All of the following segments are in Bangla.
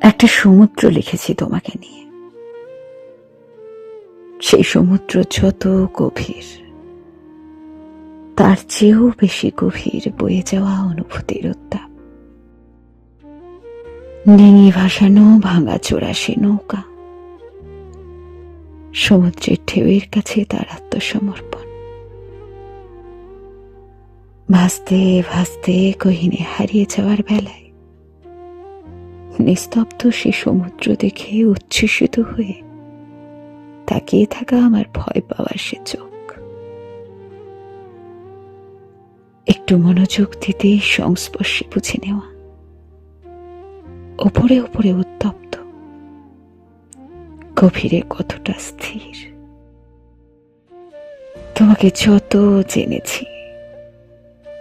একটা সমুদ্র লিখেছি তোমাকে নিয়ে। সেই সমুদ্র যত গভীর, তার চেয়েও বেশি গভীর বয়ে যাওয়া অনুভূতির উত্তাপ। ডিঙি ভাসানো, ভাঙা চোরাশি নৌকা, সমুদ্রের ঢেউয়ের কাছে তার আত্মসমর্পণ। ভাসতে ভাসতে কহিনে হারিয়ে যাওয়ার বেলায় নিস্তব্ধ সে সমুদ্র দেখে উচ্ছ্বসিত হয়ে তাকিয়ে থাকা আমার ভয় পাওয়ার সে চোখ। একটু মনোযোগ দিতেই সংস্পর্শে বুঝে নেওয়া। ওপরে ওপরে উত্তপ্ত। গভীরে কতটা স্থির। তোমাকে যত জেনেছি,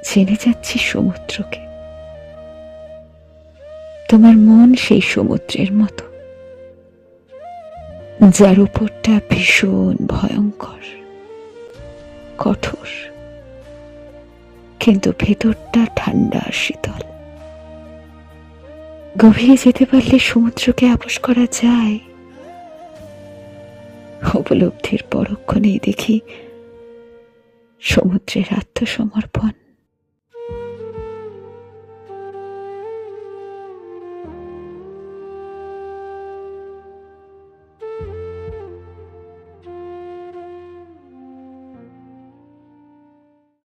জেনে যাচ্ছি সমুদ্রকে। তোমার মন সেই সমুদ্রের মতো, যার উপরটা ভীষণ ভয়ঙ্কর, কঠোর, কিন্তু ভেতরটা ঠান্ডা আর শীতল। গভীরে যেতে পারলে সমুদ্রকে আপোষ করা যায়। উপলব্ধির পরক্ষণেই দেখি সমুদ্রের আত্মসমর্পণ।